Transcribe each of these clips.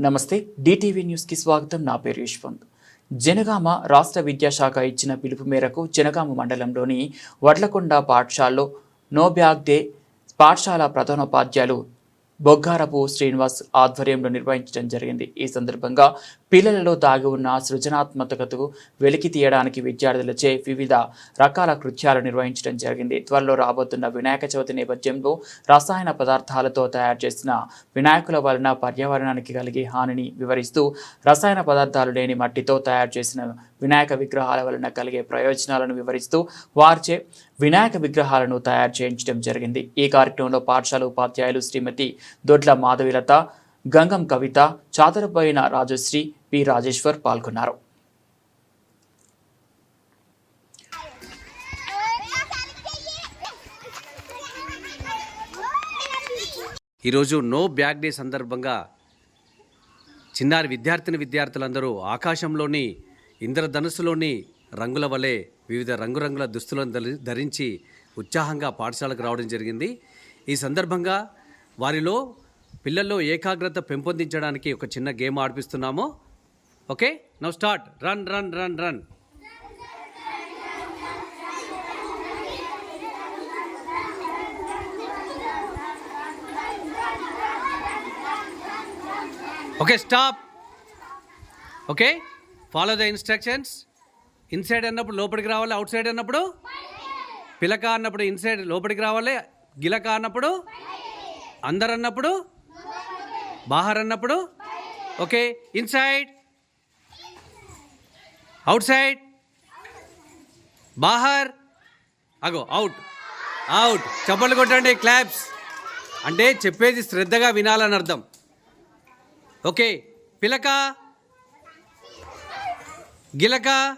నమస్తే డిటీవీ న్యూస్కి స్వాగతం. నా పేరు యశ్వంత్. జనగామ రాష్ట్ర విద్యాశాఖ ఇచ్చిన పిలుపు మేరకు జనగామ మండలంలోని వడ్లకొండ పాఠశాలలో నో బ్యాగ్ డే పాఠశాల ప్రధానోపాధ్యాయులు బొగ్గారపు శ్రీనివాస్ ఆధ్వర్యంలో నిర్వహించడం జరిగింది. ఈ సందర్భంగా పిల్లలలో దాగి ఉన్న సృజనాత్మకతకు వెలికి తీయడానికి విద్యార్థులచే వివిధ రకాల కృత్యాలు నిర్వహించడం జరిగింది. త్వరలో రాబోతున్న వినాయక చవితి నేపథ్యంలో రసాయన పదార్థాలతో తయారు చేసిన వినాయకుల వలన పర్యావరణానికి కలిగే హానిని వివరిస్తూ రసాయన పదార్థాలు లేని మట్టితో తయారు చేసిన వినాయక విగ్రహాల వలన కలిగే ప్రయోజనాలను వివరిస్తూ వారిచే వినాయక విగ్రహాలను తయారు చేయించడం జరిగింది. ఈ కార్యక్రమంలో పాఠశాల ఉపాధ్యాయులు శ్రీమతి దొడ్ల మాధవిలత గంగం కవిత చాదరపోయిన రాజశ్రీ పి. రాజేశ్వర్ పాల్గొన్నారు. ఈరోజు నో బ్యాగ్ డే సందర్భంగా చిన్నారి విద్యార్థిని విద్యార్థులందరూ ఆకాశంలోని ఇంద్రధనుసులోని రంగుల వలె వివిధ రంగురంగుల దుస్తులను ధరించి ఉత్సాహంగా పాఠశాలకు రావడం జరిగింది. ఈ సందర్భంగా వారిలో పిల్లల్లో ఏకాగ్రత పెంపొందించడానికి ఒక చిన్న game ఆడిపిస్తున్నాము. Okay? Now start. Run run run run. Okay stop. Okay? Follow the instructions. Inside అన్నప్పుడు లోపలికి రావాలి అవుట్ సైడ్ అన్నప్పుడు? పిలక అన్నప్పుడు ఇన్సైడ్ లోపలికి రావాలి గిలక అన్నప్పుడు? అందరు అన్నప్పుడు బాహర్ అన్నప్పుడు ఓకే ఇన్సైడ్. Outside. బాహర్. అగో అవుట్. అవుట్. చప్పట్లు కొట్టండి క్లాప్స్. అంటే చెప్పేది శ్రద్ధగా వినాలని అర్థం. ఓకే పిలక. గిలక.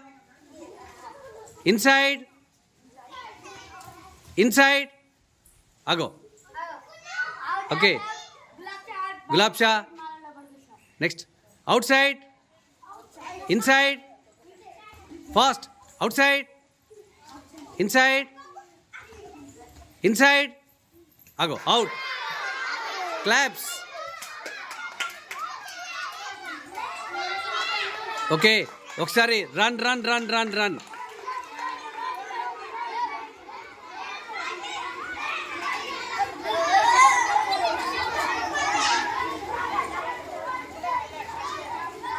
ఇన్సైడ్ ఇన్సైడ్ అగో okay Gulab Shah next outside inside fast outside inside inside అగో అవుట్ క్లాప్స్ ఓకే ఒకసారి run run run run run